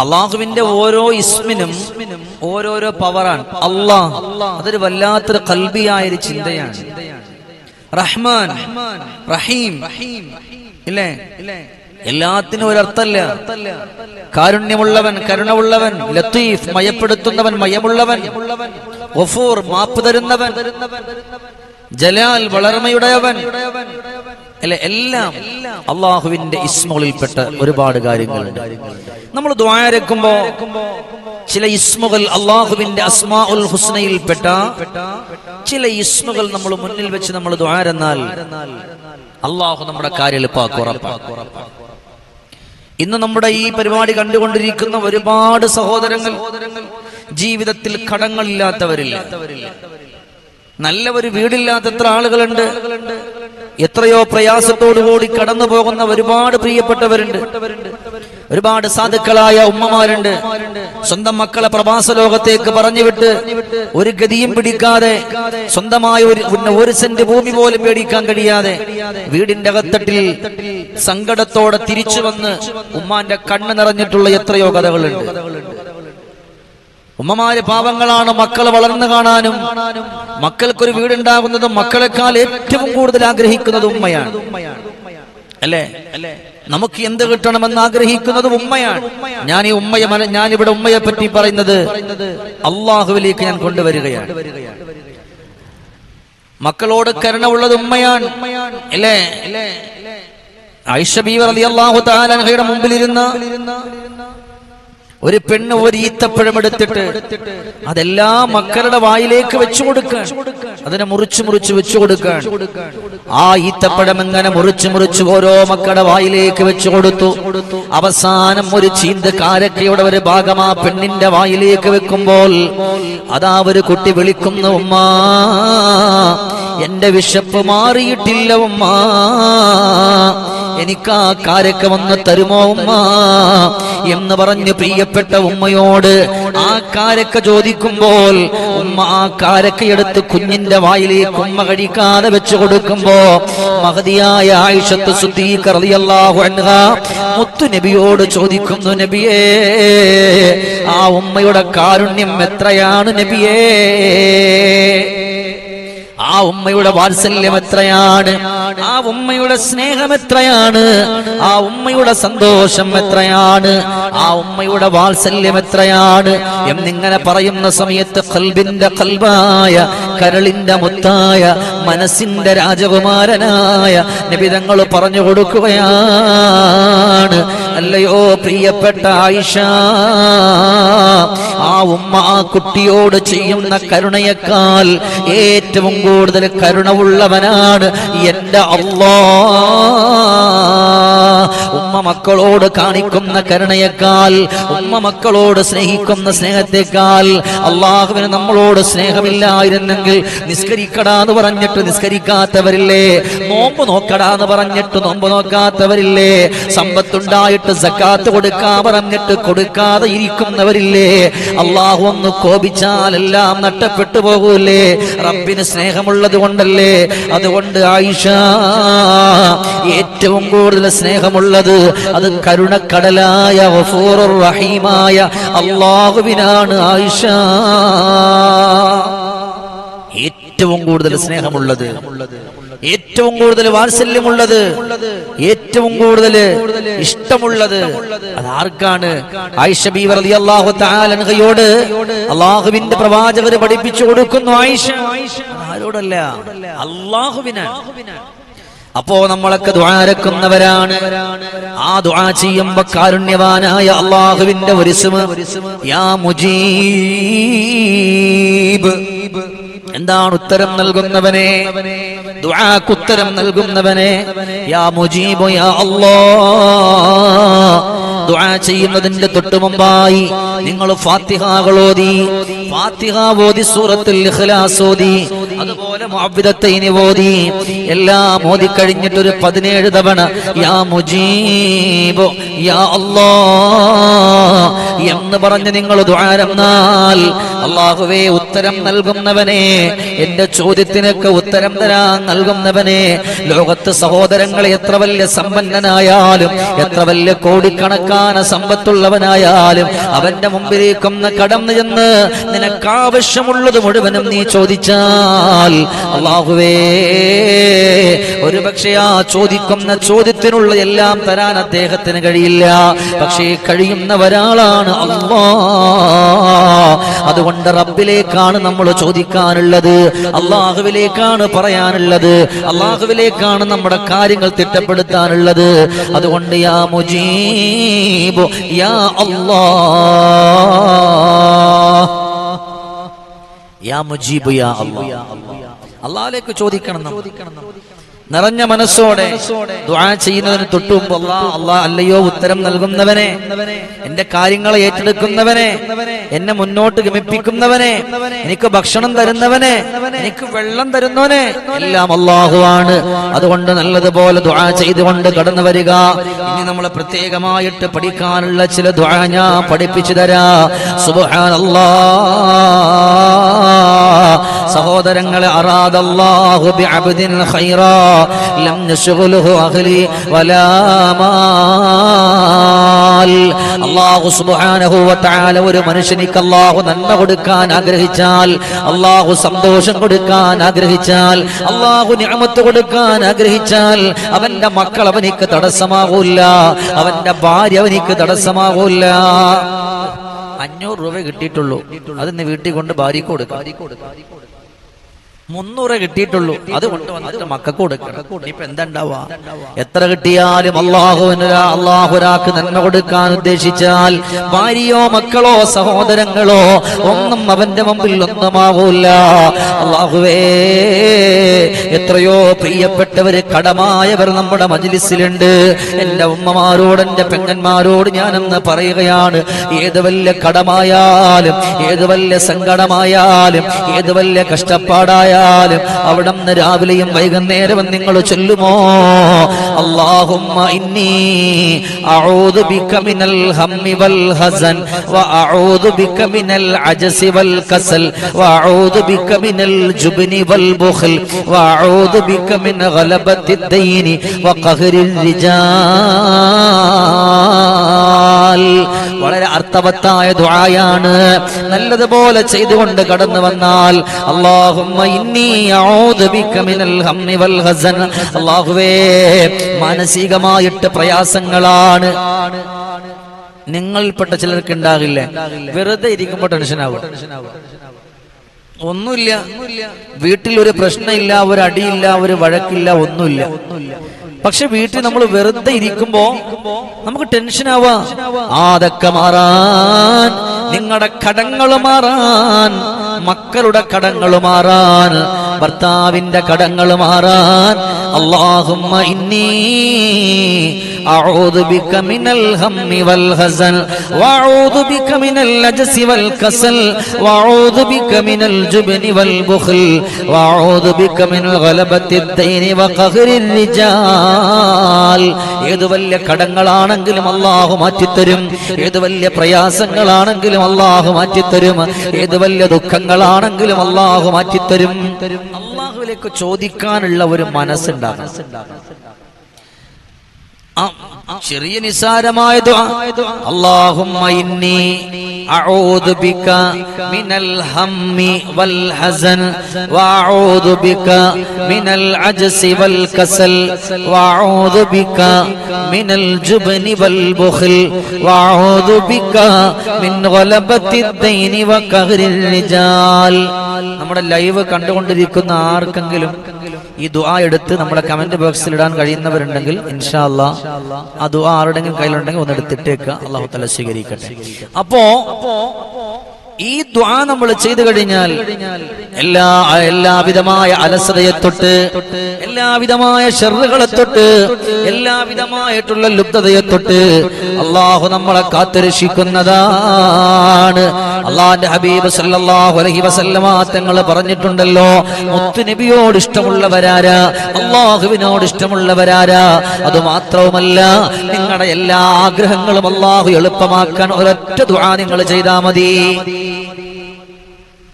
അള്ളാഹുവിന്റെ ഓരോ ഇസ്മിനും ഓരോരോ പവറാണ്. അള്ളാഹ് അതൊരു വല്ലാത്തൊരു കൽബിയായൊരു ചിന്തയാണ്. റഹ്മാൻ റഹീം ഇല്ലേ? എല്ലാത്തിനും ഒരർത്ഥല്ല. കാരുണ്യമുള്ളവൻ കരുണമുള്ളവൻ ലത്തീഫ് മയപ്പെടുത്തുന്നവൻ മയമുള്ളവൻ ഗഫൂർ മാപ്പ് തരുന്നവൻ ജലാൽ വളർമയുടയവൻ അല്ലെ എല്ലാം അള്ളാഹുവിന്റെ ഇസ്മുകളിൽപ്പെട്ട ഒരുപാട് കാര്യങ്ങളുണ്ട്. നമ്മൾ ദ്വാരക്കുമ്പോ ചില ഇസ്മുകൾ അള്ളാഹുവിന്റെ അസ്മാ ഉൽ ഹുസ്നയിൽപ്പെട്ട ചില ഇസ്മുകൾ നമ്മൾ മുന്നിൽ വെച്ച് നമ്മൾ ദ്വാരെന്നാൽ അള്ളാഹു നമ്മുടെ കാര്യം ഇന്ന് നമ്മുടെ ഈ പരിപാടി കണ്ടുകൊണ്ടിരിക്കുന്ന ഒരുപാട് സഹോദരങ്ങൾ ജീവിതത്തിൽ കടങ്ങളില്ലാത്തവരില്ല. നല്ല ഒരു വീടില്ലാത്ത എത്ര ആളുകളുണ്ട്? എത്രയോ പ്രയാസത്തോടുകൂടി കടന്നു പോകുന്ന ഒരുപാട് പ്രിയപ്പെട്ടവരുണ്ട്. ഒരുപാട് സാധുക്കളായ ഉമ്മമാരുണ്ട്. സ്വന്തം മക്കളെ പ്രവാസ ലോകത്തേക്ക് പറഞ്ഞുവിട്ട് ഒരു ഗതിയും പിടിക്കാതെ സ്വന്തമായ ഒരു ഒരു സെന്റ് ഭൂമി പോലും മേടിക്കാൻ കഴിയാതെ വീടിന്റെ അകത്തട്ടിൽ സങ്കടത്തോടെ തിരിച്ചു വന്ന് ഉമ്മാന്റെ കണ്ണ് നിറഞ്ഞിട്ടുള്ള എത്രയോ കഥകളുണ്ട്. ഉമ്മമാര് പാവങ്ങളാണ് മക്കൾ വളർന്നു കാണാനും. മക്കൾക്കൊരു വീടുണ്ടാകുന്നതും മക്കളെക്കാൾ ഏറ്റവും കൂടുതൽ ആഗ്രഹിക്കുന്നത് ഉമ്മയാണ്. അല്ലേ? അല്ലേ നമുക്ക് എന്ത് കിട്ടണമെന്ന് ആഗ്രഹിക്കുന്നത് ഉമ്മയാണ്. ഞാൻ ഈ ഉമ്മയെ ഞാൻ ഇവിടെ ഉമ്മയെ പറ്റി പറയുന്നത് അള്ളാഹുവിലേക്ക് ഞാൻ കൊണ്ടുവരികയാണ്. മക്കളോട് കരുണ ഉള്ളത് ഉമ്മയാണ്. അല്ലേ? ഐഷബീവർ അലി അള്ളാഹു താലഹയുടെ മുമ്പിലിരുന്ന ഒരു പെണ്ണ് ഒരു ഈത്തപ്പഴം എടുത്തിട്ട് അതെല്ലാ മക്കളുടെ വായിലേക്ക് വെച്ചു കൊടുക്കാൻ. അതിനെ മുറിച്ചു മുറിച്ച് വെച്ചു കൊടുക്കാൻ. ആ ഈത്തപ്പഴം എങ്ങനെ മുറിച്ച് മുറിച്ച് ഓരോ മക്കളുടെ വായിലേക്ക് വെച്ചു കൊടുത്തു. അവസാനം ഒരു ചീന്ത കാരക്കയുടെ ഒരു ഭാഗം ആ പെണ്ണിന്റെ വായിലേക്ക് വെക്കുമ്പോൾ അതാ ഒരു കുട്ടി വിളിക്കുന്നു ഉമ്മ എന്റെ വിശപ്പ് മാറിയിട്ടില്ല ഉമ്മ. എനിക്ക് ആ കാരക്ക വന്ന് തരുമോ ഉമ്മ? എന്ന് പറഞ്ഞ് പ്രിയപ്പെട്ട ഉമ്മയോട് ആ കാരക്ക ചോദിക്കുമ്പോൾ ഉമ്മ ആ കാരക്ക എടുത്ത് കുഞ്ഞിന്റെ വായിലേക്ക് ഉമ്മ കഴിക്കാതെ വെച്ച് കൊടുക്കുമ്പോ മഹതിയായ ആയിഷത്ത് മുത്തു നബിയോട് ചോദിക്കുന്നു നബിയേ ആ ഉമ്മയുടെ കാരുണ്യം എത്രയാണ് നബിയേ? ആ ഉമ്മയുടെ വാത്സല്യം എത്രയാണ്? ആ ഉമ്മയുടെ സ്നേഹം എത്രയാണ്? ആ ഉമ്മയുടെ സന്തോഷം എത്രയാണ്? ആ ഉമ്മയുടെ വാത്സല്യം എത്രയാണ്? എന്നിങ്ങനെ പറയുന്ന സമയത്ത് കൽബിന്റെ കൽബായ കരളിന്റെ മുത്തായ മനസ്സിന്റെ രാജകുമാരനായ നിബിതങ്ങൾ പറഞ്ഞു കൊടുക്കുകയാണ്. അല്ലയോ പ്രിയപ്പെട്ട ആയിഷ ആ ഉമ്മ ആ കുട്ടിയോട് ചെയ്യുന്ന കരുണയേക്കാൾ ഏറ്റവും കൂടുതൽ കരുണ ഉള്ളവനാണ് എന്റെ അള്ളാ. ഉമ്മ മക്കളോട് കാണിക്കുന്ന കരുണയേക്കാൾ ഉമ്മ മക്കളോട് സ്നേഹിക്കുന്ന സ്നേഹത്തെക്കാൾ അള്ളാഹുവിന് നമ്മളോട് സ്നേഹമില്ലായിരുന്നെങ്കിൽ നിസ്കരിക്കടാന്ന് പറഞ്ഞിട്ട് നിസ്കരിക്കാത്തവരില്ലേ? നോമ്പ് നോക്കടാന്ന് പറഞ്ഞിട്ട് നോമ്പ് നോക്കാത്തവരില്ലേ? സമ്പത്തുണ്ടായിട്ട് സക്കാത്ത് കൊടുക്കാ പറഞ്ഞിട്ട് കൊടുക്കാതെ ഇരിക്കുന്നവരില്ലേ? അള്ളാഹു ഒന്ന് കോപിച്ചാൽ എല്ലാം നഷ്ടപ്പെട്ടു പോകൂലേ? റബ്ബിന് സ്നേഹമുള്ളത് കൊണ്ടല്ലേ? അതുകൊണ്ട് ആയിഷ ഏറ്റവും കൂടുതൽ സ്നേഹമുള്ളത് അത് കരുണക്കടലായ റഹീമായ അള്ളാഹുവിനാണ് ആയിഷ. ഏറ്റവും കൂടുതൽ സ്നേഹമുള്ളത് ഏറ്റവും കൂടുതൽ വാത്സല്യമുള്ളത് ഏറ്റവും കൂടുതൽ ഇഷ്ടമുള്ളത് അത് ആർക്കാണ്? ആയിഷ ബീവർ റളിയല്ലാഹു അള്ളാഹു അൻഹയോട് അള്ളാഹുവിന്റെ പ്രവാചകർ പഠിപ്പിച്ചു കൊടുക്കുന്നു ആയിഷ. ആരോടല്ല? അള്ളാഹുവിനാണ്. അപ്പോ നമ്മളൊക്കെ ദ്വാരക്കുന്നവരാണ് ആ ദ്വാ ചെയ്യുമ്പോ കാരുണ്യവാനായ അള്ളാഹുവിന്റെ ഒരു ഇസ്മ, യാ മുജീബ്. എന്താണ് ഉത്തരം നൽകുന്നവനെ? ദുആക്ക് ഉത്തരം നൽകുന്നവനെ. യാ മുജീബ് യാ അല്ലാ. ദുആ ചെയ്യുന്നതിന്റെ തൊട്ടു മുമ്പായി നിങ്ങൾ ഫാത്തിഹകളോതി ഫാത്തിഹ ഓതി സൂറത്തുൽ ഇഖ്ലാസ് ഓതി. അതുപോലെ മുഅവ്വിദത്തൈനി ഓതി. എല്ലാം ഓതി കഴിഞ്ഞിട്ട് ഒരു പതിനേഴ് തവണ യാ മുജീബ് യാ അല്ലാഹ് എന്ന് പറഞ്ഞ് നിങ്ങൾ ദ്വാരന്നാൽ അള്ളാഹുവേ ഉത്തരം നൽകുന്നവനെ എന്റെ ചോദ്യത്തിനൊക്കെ ഉത്തരം തരാൻ നൽകുന്നവനെ ലോകത്ത് സഹോദരങ്ങളെ എത്ര വലിയ സമ്പന്നനായാലും എത്ര വലിയ കോടിക്കണക്കാന സമ്പത്തുള്ളവനായാലും അവന്റെ മുമ്പിലേക്കൊന്ന് കടന്നു ചെന്ന് നിനക്ക് ആവശ്യമുള്ളത് മുഴുവനും നീ ചോദിച്ചാൽ അള്ളാഹുവേ ഒരു പക്ഷേ ആ ചോദിക്കുന്ന ചോദ്യത്തിനുള്ള എല്ലാം തരാൻ അദ്ദേഹത്തിന് കഴിയില്ല. പക്ഷേ കഴിയുന്ന ഒരാളാണ് അള്ളാ. അതുകൊണ്ട് റബ്ബിലേക്കാണ് നമ്മൾ ചോദിക്കാനുള്ളത്. അള്ളാഹുവിലേക്കാണ് പറയാനുള്ളത്. അള്ളാഹുവിലേക്കാണ് നമ്മുടെ കാര്യങ്ങൾ തിട്ടപ്പെടുത്താനുള്ളത്. അതുകൊണ്ട് യാ മുജീബ് യാ അല്ലാ യാ മുജീബ് യാ അല്ലാ അള്ളാഹിലേക്ക് ചോദിക്കണം നമ്മൾ. നിറഞ്ഞ മനസ്സോടെ ദുആ ചെയ്യുന്നതിന് തൊട്ടു അള്ളാ അല്ലാ അല്ലാ അല്ലയോ ഉത്തരം നൽകുന്നവനെ എന്റെ കാര്യങ്ങളെ ഏറ്റെടുക്കുന്നവനെ എന്നെ മുന്നോട്ട് ഗമിപ്പിക്കുന്നവനെ എനിക്ക് ഭക്ഷണം തരുന്നവനെ എനിക്ക് വെള്ളം തരുന്നവനെ എല്ലാം അള്ളാഹുവാണ് അതുകൊണ്ട് നല്ലതുപോലെ ദുആ ചെയ്തുകൊണ്ട് കടന്നു വരിക. ഇനി നമ്മൾ പ്രത്യേകമായിട്ട് പഠിക്കാനുള്ള ചില ദ്വാ ഞാൻ പഠിപ്പിച്ചു തരാ. സുബ്ഹാനല്ലാ. സഹോദരങ്ങളെ അറാദല്ലാഹു ബിഅബ്ദിൻ ഖൈറാ. ലം യശ്ഗുലുഹു അഹ്ലി വലാ മാൽ. അല്ലാഹു സുബ്ഹാനഹു വ തആല ഒരു മനുഷ്യനിക്ക് അല്ലാഹു നന്മ കൊടുക്കാൻ ആഗ്രഹിച്ചാൽ അല്ലാഹു സന്തോഷം കൊടുക്കാൻ ആഗ്രഹിച്ചാൽ അല്ലാഹു നിഅമത്ത് കൊടുക്കാൻ ആഗ്രഹിച്ചാൽ അവന്റെ മക്കൾ അവനിക്ക് തടസ്സമാകൂല അവന്റെ ഭാര്യ അവനിക്ക് തടസ്സമാകൂല അഞ്ഞൂറ് രൂപ കിട്ടിയിട്ടുള്ളൂ. അതിന്ന് വീട്ടിൽ കൊണ്ട് ഭാര്യക്ക് കൊടുക്കാം. മുന്നൂറ് കിട്ടിയിട്ടുള്ളൂ. അത് കൊണ്ടുവന്നിട്ട് മക്കൾക്ക് കൊടുക്കണം. ഇപ്പൊ എത്ര കിട്ടിയാലും അള്ളാഹുവിന് അള്ളാഹുരാക്ക് നന്മ കൊടുക്കാൻ ഉദ്ദേശിച്ചാൽ ഭാര്യയോ മക്കളോ സഹോദരങ്ങളോ ഒന്നും അവന്റെ മുമ്പിൽ ഒന്നുമാവൂല. അള്ളാഹുവേ എത്രയോ പ്രിയപ്പെട്ടവര് കടമായവർ നമ്മുടെ മജിലിസിലുണ്ട്. എന്റെ ഉമ്മമാരോട് എന്റെ പെങ്ങന്മാരോട് ഞാനെന്ന് പറയുകയാണ് ഏത് വലിയ കടമായാലും ഏത് വലിയ സങ്കടമായാലും ഏത് വലിയ കഷ്ടപ്പാടായാലും പോയാലും അവിടെ നിന്ന് രാവിലെയും വൈകുന്നേരവും നിങ്ങൾ ചൊല്ലുമോ? അള്ളാഹുമ്മ ഇന്നി അഊദു ബിക മിനൽ ഹമ്മി വൽ ഹസൻ വ അഊദു ബിക മിനൽ അജസി വൽ കസൽ വ അഊദു ബിക മിനൽ ജുബ്നി വൽ ബുഖൽ വ അഊദു ബിക വ വളരെ അർത്ഥവത്തായ ദുആയാണ്. നല്ലതുപോലെ ചെയ്തുകൊണ്ട് കടന്നു വന്നാൽ അല്ലാഹുമ്മ ഇന്നീ ഔദു ബിക മിനൽ ഹമ്മി വൽ ഹസൻ. അല്ലാഹുവേ മാനസികമായിട്ട് പ്രയാസങ്ങളാണ്. നിങ്ങൾപ്പെട്ട ചിലർക്ക് ഉണ്ടാകില്ല? വെറുതെ ഇരിക്കുമ്പോൾ ആവും. ഒന്നുമില്ല. വീട്ടിൽ ഒരു പ്രശ്നമില്ല ഒരു അടിയില്ല ഒരു വഴക്കില്ല ഒന്നുമില്ല. പക്ഷെ വീട്ടിൽ നമ്മൾ വെറുതെ ഇരിക്കുമ്പോ നമുക്ക് ടെൻഷൻ ആവാ. അതൊക്കെ മാറാൻ നിങ്ങളുടെ കടങ്ങൾ മാറാൻ മക്കളുടെ കടങ്ങൾ മാറാൻ ഭർത്താവിന്റെ കടങ്ങൾ മാറാൻ അള്ളാഹുമ്മ ഇന്നി أعوذ بك من الهم والحزن وأعوذ بك من العجز والكسل وأعوذ بك من الجبن والبخل وأعوذ بك من غلبة الدين وقهر الرجال ഏത് വലിയ കടങ്ങളാണെങ്കിലും അള്ളാഹു മാറ്റിത്തരും ഏത് വലിയ പ്രയാസങ്ങളാണെങ്കിലും അള്ളാഹു മാറ്റിത്തരും ഏത് വലിയ ദുഃഖങ്ങളാണെങ്കിലും അള്ളാഹു മാറ്റിത്തരും. അള്ളാഹുവിലേക്ക് ചോദിക്കാനുള്ള ഒരു മനസ്സുണ്ടാകും ചെറിയ നിസാരമായ ദുആ. അല്ലാഹുമ്മ ഇന്നി അഊദു ബിക മിനൽ ഹമ്മി വൽ ഹസൻ വഅഊദു ബിക മിനൽ അജ്സി വൽ കസൽ വഅഊദു ബിക മിനൽ ജുബ്നി വൽ ബുഖൽ വഅഊദു ബിക നമ്മുടെ ലൈവ് കണ്ടുകൊണ്ടിരിക്കുന്ന ആർക്കെങ്കിലും ഈ ദുആ എടുത്ത് നമ്മുടെ കമന്റ് ബോക്സിൽ ഇടാൻ കഴിയുന്നവരുണ്ടെങ്കിൽ ഇൻഷാ അല്ലാ ആ ദുആ ആരുടെങ്കിലും കയ്യിലുണ്ടെങ്കിൽ ഒന്ന് എടുത്തിട്ടേക്കുക അള്ളാഹു തല സ്വീകരിക്കട്ടെ. അപ്പോ ഈ ദ്വാ നമ്മൾ ചെയ്തു കഴിഞ്ഞാൽ എല്ലാ എല്ലാവിധമായ അലസതയെ തൊട്ട് എല്ലാവിധമായ ഷെറുകളെ തൊട്ട് എല്ലാവിധമായിട്ടുള്ള ലുപ്തതയെ തൊട്ട് അള്ളാഹു നമ്മളെ കാത്തുരക്ഷിക്കുന്നതാണ്. അള്ളാന്റെ ഹബീബ് സല്ലല്ലാഹു അലൈഹി വസല്ലമ തങ്ങൾ പറഞ്ഞിട്ടുണ്ടല്ലോ മുത്തു നബിയോട് ഇഷ്ടമുള്ളവരാരാ അള്ളാഹുവിനോട് ഇഷ്ടമുള്ളവരാരാ. അത് മാത്രവുമല്ല നിങ്ങളുടെ എല്ലാ ആഗ്രഹങ്ങളും അള്ളാഹു എളുപ്പമാക്കാൻ ഒരൊറ്റ ദ്വാ നിങ്ങൾ ചെയ്താൽ മതി.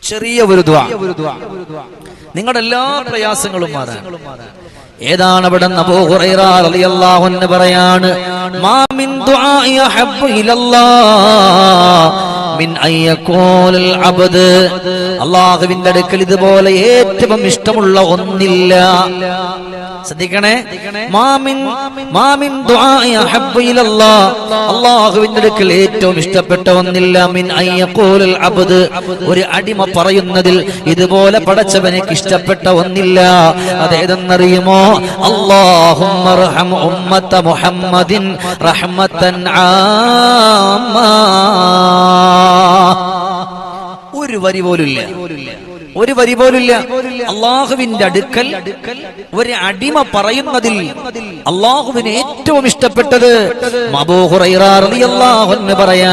ചെറിയ ഒരു നിങ്ങളുടെ എല്ലാ പ്രയാസങ്ങളും മാറാൻ. ഏതാണ് അവിടെ പറയാണ്? മാമിൻ മിൻ അടുക്കൽ ഇതുപോലെ ഏറ്റവും ഇഷ്ടമുള്ള ഒന്നില്ല. ശ്രദ്ധിക്കണേ? മാമിൻ മാമിൻ അള്ളാഹുവിന്റെ അടുക്കൽ ഏറ്റവും ഇഷ്ടപ്പെട്ട ഒന്നില്ല. മിൻ അയ്യക്കോലൽ അബദ്. ഒരു അടിമ പറയുന്നതിൽ ഇതുപോലെ പടച്ചവനക്ക് ഇഷ്ടപ്പെട്ട ഒന്നില്ല. അതേതെന്നറിയുമോ അള്ളാഹും ഉമ്മത്ത മുഹമ്മദിൻ റഹ്മത്തൻ ആമ. ഒരു വരി പോലും ഇല്ല ഒരു വരി പോലില്ല. അള്ളാഹുവിന്റെ അടുക്കൽ ഒരു അടിമ പറയുന്നതിൽ അള്ളാഹുവിന് ഏറ്റവും ഇഷ്ടപ്പെട്ടത് പറയാ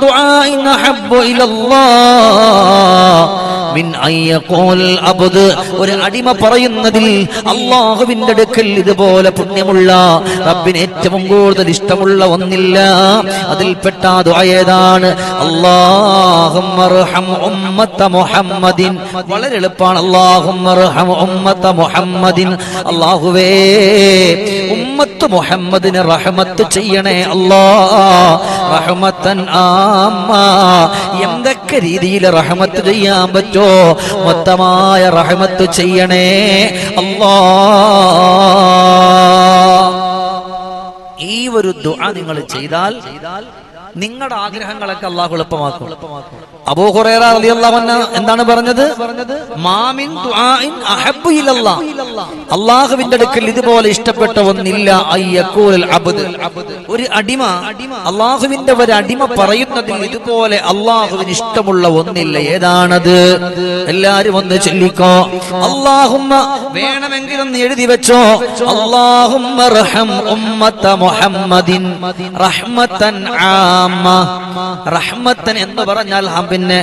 ദുആഇൻ ഒരു അടിമ പറയുന്നതിൽ അള്ളാഹുവിന്റെ അടുക്കൽ ഇതുപോലെ പുണ്യമുള്ള റബ്ബിന് ഏറ്റവും കൂടുതൽ ഇഷ്ടമുള്ള ഒന്നില്ല. അതിൽപ്പെട്ട ഏതാണ്? മുഹമ്മദിൻ. വളരെ എളുപ്പമാണ് മുഹമ്മദിൻ. അല്ലാഹുവേ ഉമ്മത്ത് മുഹമ്മദിന് റഹ്മത്ത് ചെയ്യണേ അല്ലാ. റഹ്മത്തൻ ആമ്മ. എന്തൊക്കെ രീതിയിൽ റഹമത്ത് ചെയ്യാൻ പറ്റോ? മൊത്തമായ റഹ്മത്ത് ചെയ്യണേ. അല്ലാ. ഈ ഒരു ദുആ നിങ്ങൾ ചെയ്താൽ നിങ്ങളുടെ ആഗ്രഹങ്ങളൊക്കെ അള്ളാഹു എളുപ്പമാക്കും. അബൂ ഹുറൈറ റളിയല്ലാഹു അൻഹു എന്താണ് പറഞ്ഞത്? മാമിൻ ദുആഇൻ അഹബ്ബു അള്ളാഹുവിന്റെ അടുക്കൽ ഇതുപോലെ ഇഷ്ടപ്പെട്ട ഒന്നില്ല അയ്യക്കൂൽ അബ്ദ്. ഒരു അടിമ അള്ളാഹുവിന്റെ ഒരു അടിമ പറയുന്നതിൽ ഇതുപോലെ അള്ളാഹുവിന് ഇഷ്ടമുള്ള ഒന്നില്ല. ഏതാണത്? എല്ലാരും ഒന്ന് ചൊല്ലിക്കോ. അള്ളാഹുമ്മ വേണമെങ്കിൽ ഒന്ന് എഴുതി വെച്ചോ. അള്ളാഹുമ്മ റഹം ഉമ്മത്ത മുഹമ്മദിൻ റഹ്മത്തൻ ആമ റഹ്മത്തൻ എന്ന് പറഞ്ഞാൽ പിന്നെ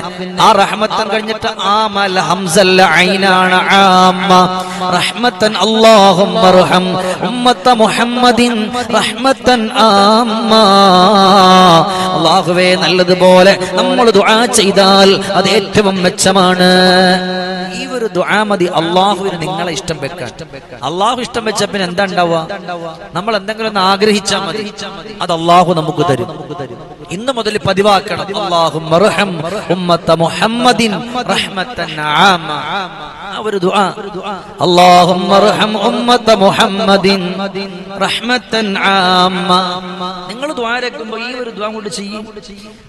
ആ റഹ്മത്തൻ കഴിഞ്ഞിട്ട് ആമൽ ഹംസല്ല ഐനാണ് ആമ. റഹ്മത്തൻ അല്ലാഹുമ്മ റഹം ഉമ്മത്ത മുഹമ്മദിൻ റഹ്മത്തൻ ആമ. അല്ലാഹുവേ നല്ലതുപോലെ നമ്മൾ ദുആ ചെയ്താൽ അത് ഏറ്റവും മെച്ചമാണ്. ഈ ഒരു ദുആ അള്ളാഹുവിന് നിങ്ങളെ ഇഷ്ടം വെക്കാൻ. അള്ളാഹു ഇഷ്ടം വെച്ച പിന്നെ എന്താ ഉണ്ടാവുക? നമ്മൾ എന്തെങ്കിലും ഒന്ന് ആഗ്രഹിച്ചാൽ മതി. അത് അള്ളാഹു നമുക്ക് തരും. ഇന്ന് മുതൽ പതിവാക്കണം. മുഹമ്മദിൻ ഒരു ദുആ. ഉമ്മത മുഹമ്മദിൻ നിങ്ങൾ ദ്വാരക്കുമ്പോൾ ഈ ഒരു ദ്വാ കൊണ്ട് ചെയ്യും.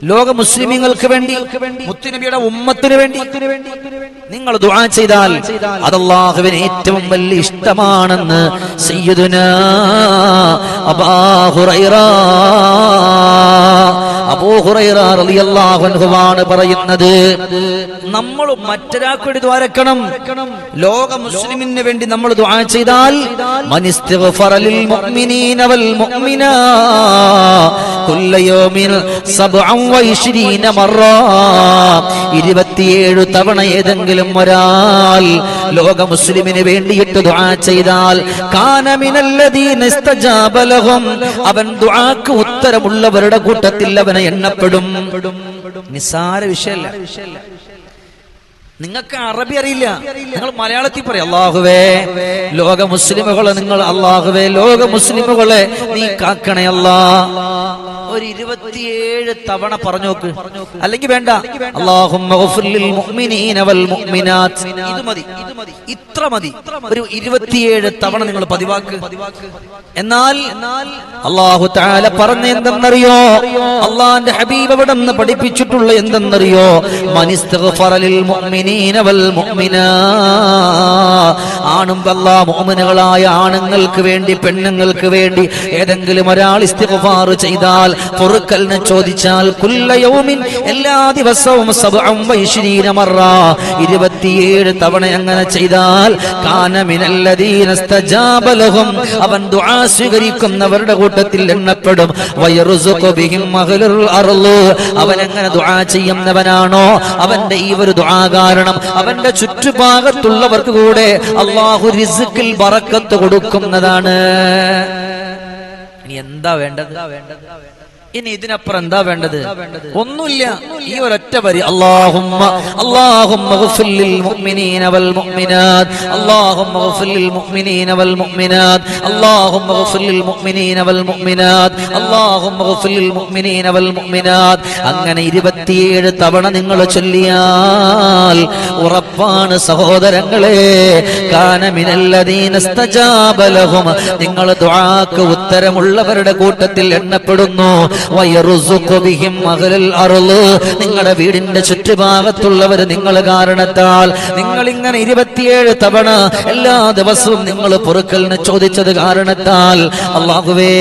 ലോക മുസ്ലിമീങ്ങൾക്ക് വേണ്ടി മുത്തുനബിയുടെ ഉമ്മത്തിന് വേണ്ടി നിങ്ങൾ ദുആ ചെയ്താൽ അത് അല്ലാഹുവിന് ഏറ്റവും വലിയ ഇഷ്ടമാണെന്ന് സയ്യിദുനാ അബൂ ഹുറൈറ അബൂ ഹുറൈറ റളിയല്ലാഹു അൻഹുവാണ് പറയുന്നത്. നമ്മൾ മറ്റൊരാൾക്ക് വേണ്ടി ദ്വാരക്കണം ലോക മുസ്ലിമിന് വേണ്ടി നമ്മൾ ദുആ ചെയ്താൽ 27 തവണ ഏതെങ്കിലും ഒരാൾ ലോക മുസ്ലിമിന് വേണ്ടിയിട്ട് ദുആ ചെയ്താൽ കാന മിനല്ലദീന ഇസ്തജാബ അവൻ ദുആക്ക് ഉത്തരമുള്ളവരുടെ കൂട്ടത്തിൽ അവനെ എണ്ണപ്പെടും. നിസ്സാര വിഷയല്ല. നിങ്ങൾക്ക് അറബി അറിയില്ല. നിങ്ങൾ മലയാളത്തിൽ പറയും അള്ളാഹുവേ ലോക മുസ്ലിമുകളെ നിങ്ങൾ അള്ളാഹുവേ ലോക മുസ്ലിമുകളെ നീ കാക്കണേ അല്ലാ. ഒരു ഇരുപത്തിയേഴ് തവണ പറഞ്ഞു നോക്ക്. അല്ലെങ്കിൽ വേണ്ട. ഇത് മതി. ഇത്ര മതി. ഒരു ഇരുപത്തിയേഴ് തവണ നിങ്ങൾ പതിവാക്ക്. എന്നാൽ അള്ളാഹു താല പറഞ്ഞ എന്തെന്നറിയോ? അള്ളാന്റെ ഹബീബ് അവിടെ നിന്ന് പഠിപ്പിച്ചിട്ടുള്ള എന്തെന്നറിയോ? ആണും അല്ലാ മുഅ്മിനുകളായ ആണുങ്ങൾക്ക് വേണ്ടി പെണ്ണുങ്ങൾക്ക് വേണ്ടി ഏതെങ്കിലും ഒരാൾ ഇസ്തിഗ്ഫാർ ചെയ്താൽ പൊറുക്കലിന് ചോദിച്ചാൽ കുല്ലയൗമിൻ എല്ലാ ദിവസവും സബ്അം വഇശ്രീന മറ. ഇരുപത്തിയേഴ് തവണ അങ്ങനെ ചെയ്താൽ കാനമിനല്ലദീന ഇസ്തജാബ ലഹും. അവൻ ദുആ സ്വീകരിക്കുന്നവരുടെ കൂട്ടത്തിൽ എണ്ണപ്പെടും. വയറുസുഖു ബിഹിം അഹ്ലുൽ അർൾ. അവൻ എങ്ങനെ ദുആ ചെയ്യുന്നവനാണോ? അവന്റെ ഈ ഒരു ദുആ കാരണം അവന്റെ ചുറ്റുഭാഗത്തുള്ളവർക്ക് കൂടെ അള്ളാഹു റിസ്ക്കിൽ ബറക്കത്ത് കൊടുക്കുന്നതാണ്. ഇനി എന്താ വേണ്ടത്? ഇനി ഇതിനപ്പുറം എന്താ വേണ്ടത്? ഒന്നുമില്ല. ഈ ഒരൊറ്റ വരി. ലിൽ മുഅ്മിനീന വൽ മുഅ്മിനീന വൽ മുഅ്മിനീന വൽ മുഅ്മിനീന വൽ അങ്ങനെ 27 തവണ നിങ്ങൾ ചൊല്ലിയാൽ ഉറപ്പാണ് സഹോദരങ്ങളെ. കാന മിനല്ലദീന ഇസ്തജാബ ലഹും. നിങ്ങൾ ദുആക്ക് ഉത്തരമുള്ളവരുടെ കൂട്ടത്തിൽ എണ്ണപ്പെടുന്നു. നിങ്ങളുടെ വീടിന്റെ ചുറ്റുഭാഗത്തുള്ളവർ നിങ്ങൾ കാരണത്താൽ നിങ്ങൾ ഇങ്ങനെ ഇരുപത്തിയേഴ് തവണ എല്ലാ ദിവസവും നിങ്ങൾ പൊറുക്കലിന് ചോദിച്ചത് കാരണത്താൽ അള്ളാഹുവേ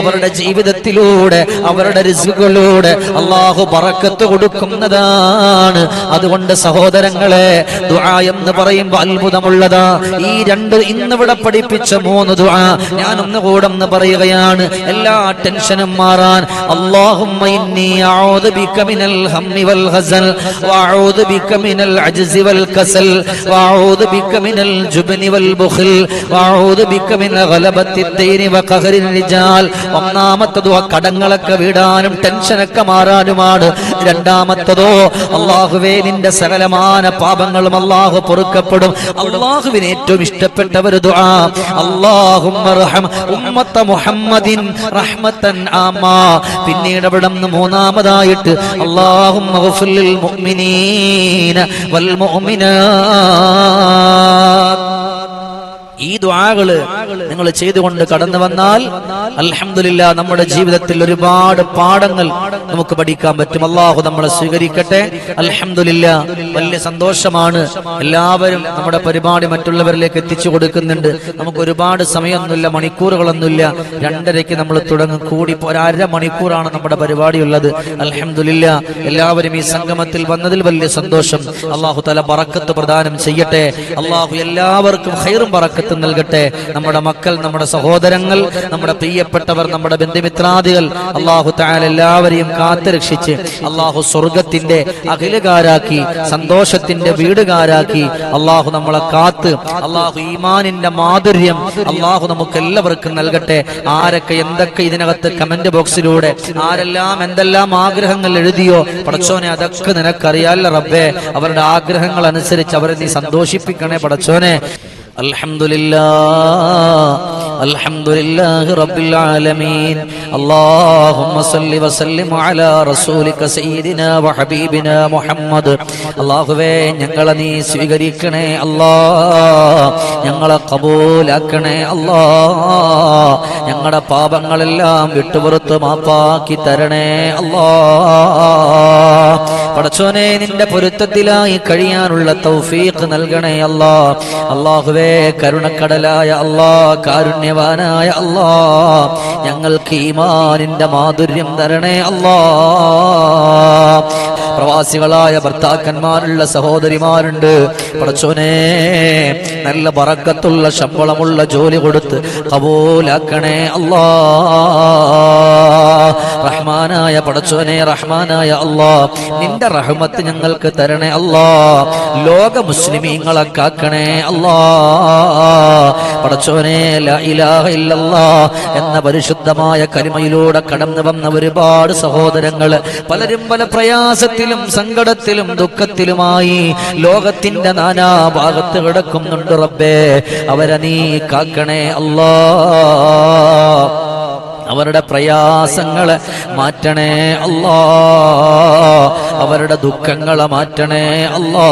അവരുടെ ജീവിതത്തിലൂടെ അവരുടെ രിസുകളിലൂടെ അള്ളാഹു പറക്കത്ത് കൊടുക്കുന്നതാണ്. അതുകൊണ്ട് സഹോദരങ്ങളെ ദുആ എന്ന് പറയുമ്പോൾ അത്ഭുതമുള്ളതാ. ഈ രണ്ട് ഇന്നിവിടെ പഠിപ്പിച്ച മൂന്ന് ദുആ ഞാൻ ഒന്നുകൂടെ ഒന്ന് പറയുകയാണ്. എല്ലാ ടെൻഷനും മാറാൻ اللهم إني أعوذ بك من الهم والغزل وأعوذ بك من العجز والكسل وأعوذ بك من الجبن والبخل وأعوذ بك من غلبة الدين وقهر الرجال ഒന്നാമത്തതോ കടങ്ങളൊക്കെ വീടാനും ടെൻഷനൊക്കെ മാറാനുമാണ് രണ്ടാമത്തതോ അള്ളാഹുവേ നിന്റെ സകലമാന പാപങ്ങളും അള്ളാഹു പൊറുക്കപ്പെടും. അള്ളാഹുവിന് ഏറ്റവും ഇഷ്ടപ്പെട്ടവർ മുഹമ്മദിൻ റഹ്മത്തൻ ആമാ. പിന്നീട് അവിടെ നിന്ന് മൂന്നാമതായിട്ട് അള്ളാഹും മുഅ്മിനീന വൽ മുഅ്മിനാത്ത്. ഈ ദ്വാകൾ നിങ്ങൾ ചെയ്തുകൊണ്ട് കടന്നു വന്നാൽ അലഹമില്ല നമ്മുടെ ജീവിതത്തിൽ ഒരുപാട് പാഠങ്ങൾ നമുക്ക് പഠിക്കാൻ പറ്റും. അള്ളാഹു നമ്മളെ സ്വീകരിക്കട്ടെ. അലഹമില്ല വലിയ സന്തോഷമാണ്. എല്ലാവരും നമ്മുടെ പരിപാടി മറ്റുള്ളവരിലേക്ക് എത്തിച്ചു കൊടുക്കുന്നുണ്ട്. നമുക്ക് ഒരുപാട് സമയമൊന്നുമില്ല മണിക്കൂറുകളൊന്നുമില്ല. രണ്ടരയ്ക്ക് നമ്മൾ തുടങ്ങും. കൂടി ഒരര മണിക്കൂറാണ് നമ്മുടെ പരിപാടി ഉള്ളത്. അലഹമില്ല എല്ലാവരും ഈ സംഗമത്തിൽ വന്നതിൽ വലിയ സന്തോഷം. അള്ളാഹു തല പറക്കത്ത് പ്രദാനം ചെയ്യട്ടെ. അള്ളാഹു എല്ലാവർക്കും ഹൈറും ബറക്കത്ത് നൽകട്ടെ. നമ്മുടെ മക്കൾ നമ്മുടെ സഹോദരങ്ങൾ നമ്മുടെ പ്രിയപ്പെട്ടവർ നമ്മുടെ ബന്ധുമിത്രാദികൾ അള്ളാഹു താൻ എല്ലാവരെയും കാത്തുരക്ഷിച്ച് അള്ളാഹു സ്വർഗത്തിന്റെ അഖിലുകാരാക്കി സന്തോഷത്തിന്റെ വീടുകാരാക്കി അള്ളാഹു നമ്മളെ കാത്ത് അള്ളാഹു ഈമാനിന്റെ മാധുര്യം അള്ളാഹു നമുക്ക് എല്ലാവർക്കും നൽകട്ടെ. ആരൊക്കെ എന്തൊക്കെ ഇതിനകത്ത് കമന്റ് ബോക്സിലൂടെ ആരെല്ലാം എന്തെല്ലാം ആഗ്രഹങ്ങൾ എഴുതിയോ പടച്ചോനെ അതൊക്കെ നിനക്കറിയാല്ല റബ്ബേ. അവരുടെ ആഗ്രഹങ്ങൾ അനുസരിച്ച് അവരെ നീ സന്തോഷിപ്പിക്കണേ പടച്ചോനെ. الحمد لله الحمد لله رب العالمين اللهم صل وسلم على رسولك سيدنا وحبيبنا محمد അള്ളാഹുവേ ഞങ്ങളെ നീ സ്വീകരിക്കണേ അല്ലാ ഞങ്ങളെ കബൂലാക്കണേ അല്ലാ ഞങ്ങളുടെ പാപങ്ങളെല്ലാം വിട്ടുപുറത്ത് മാപ്പാക്കി തരണേ അല്ലാ പടച്ചോനെ നിന്റെ പൊരുത്തത്തിലായി കഴിയാനുള്ള തൗഫീഖ് നൽകണേ അല്ലാ. അള്ളാഹുവേ കരുണക്കടലായ അല്ലാ കാരുണ്യവാനായ അല്ലാ. ഞങ്ങൾക്ക് ഈമാനിന്റെ മാധുര്യം തരണേ അല്ലാ. പ്രവാസികളായ ഭർത്താക്കന്മാരുള്ള സഹോദരിമാരുണ്ട്. പടച്ചോനെ നല്ല പറക്കത്തുള്ള ശമ്പളമുള്ള ജോലി കൊടുത്ത് കബൂലാക്കണേ അല്ലാ. റഹ്മാനായ പടച്ചോനെ റഹ്മാനായ അള്ളാ. നിന്റെ റഹ്മത്ത് ഞങ്ങൾക്ക് തരണേ അല്ലാ ലോക മുസ്ലിമീങ്ങളെ കാക്കണേ അല്ലാ പടച്ചോനെ എന്ന പരിശുദ്ധമായ കരിമയിലൂടെ കടന്നു വന്ന ഒരുപാട് സഹോദരങ്ങൾ പലരും പല പ്രയാസത്തിലും സങ്കടത്തിലും ദുഃഖത്തിലുമായി ലോകത്തിന്റെ നാനാഭാഗത്ത് കിടക്കുന്നുണ്ട് റബ്ബേ. അവരെ നീ കാക്കണേ അല്ലാ അവരുടെ പ്രയാസങ്ങളെ മാറ്റണേ അല്ലാ. അവരുടെ ദുഃഖങ്ങളെ മാറ്റണേ അല്ലാ.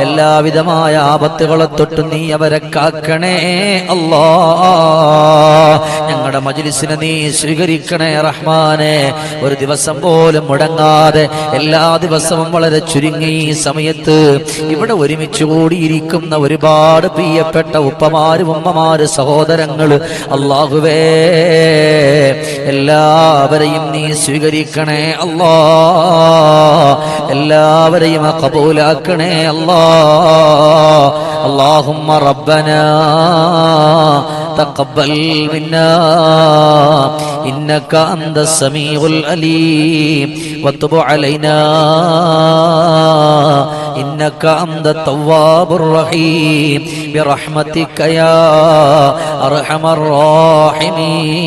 എല്ലാവിധമായ ആപത്തുകളെ തൊട്ട് നീ അവരെ കാക്കണേ അല്ലാ. ഞങ്ങളുടെ മജിലിസിനെ നീ സ്വീകരിക്കണേ റഹ്മാനെ. ഒരു ദിവസം പോലും മുടങ്ങാതെ എല്ലാ ദിവസവും വളരെ ചുരുങ്ങി സമയത്ത് ഇവിടെ ഒരുമിച്ച് കൂടിയിരിക്കുന്ന ഒരുപാട് പ്രിയപ്പെട്ട ഉപ്പമാരും ഉമ്മമാര് സഹോദരങ്ങൾ അള്ളാഹുവേ എല്ലാവരെയും നീ സ്വീകരിക്കണേ അല്ലാ എല്ലാവരെയും കബൂലാക്കണേ അല്ലാ اللهم ربنا تقبل منا إنك أنت السميع الأليم وتب علينا إنك أنت التواب الرحيم برحمتك يا أرحم الراحمين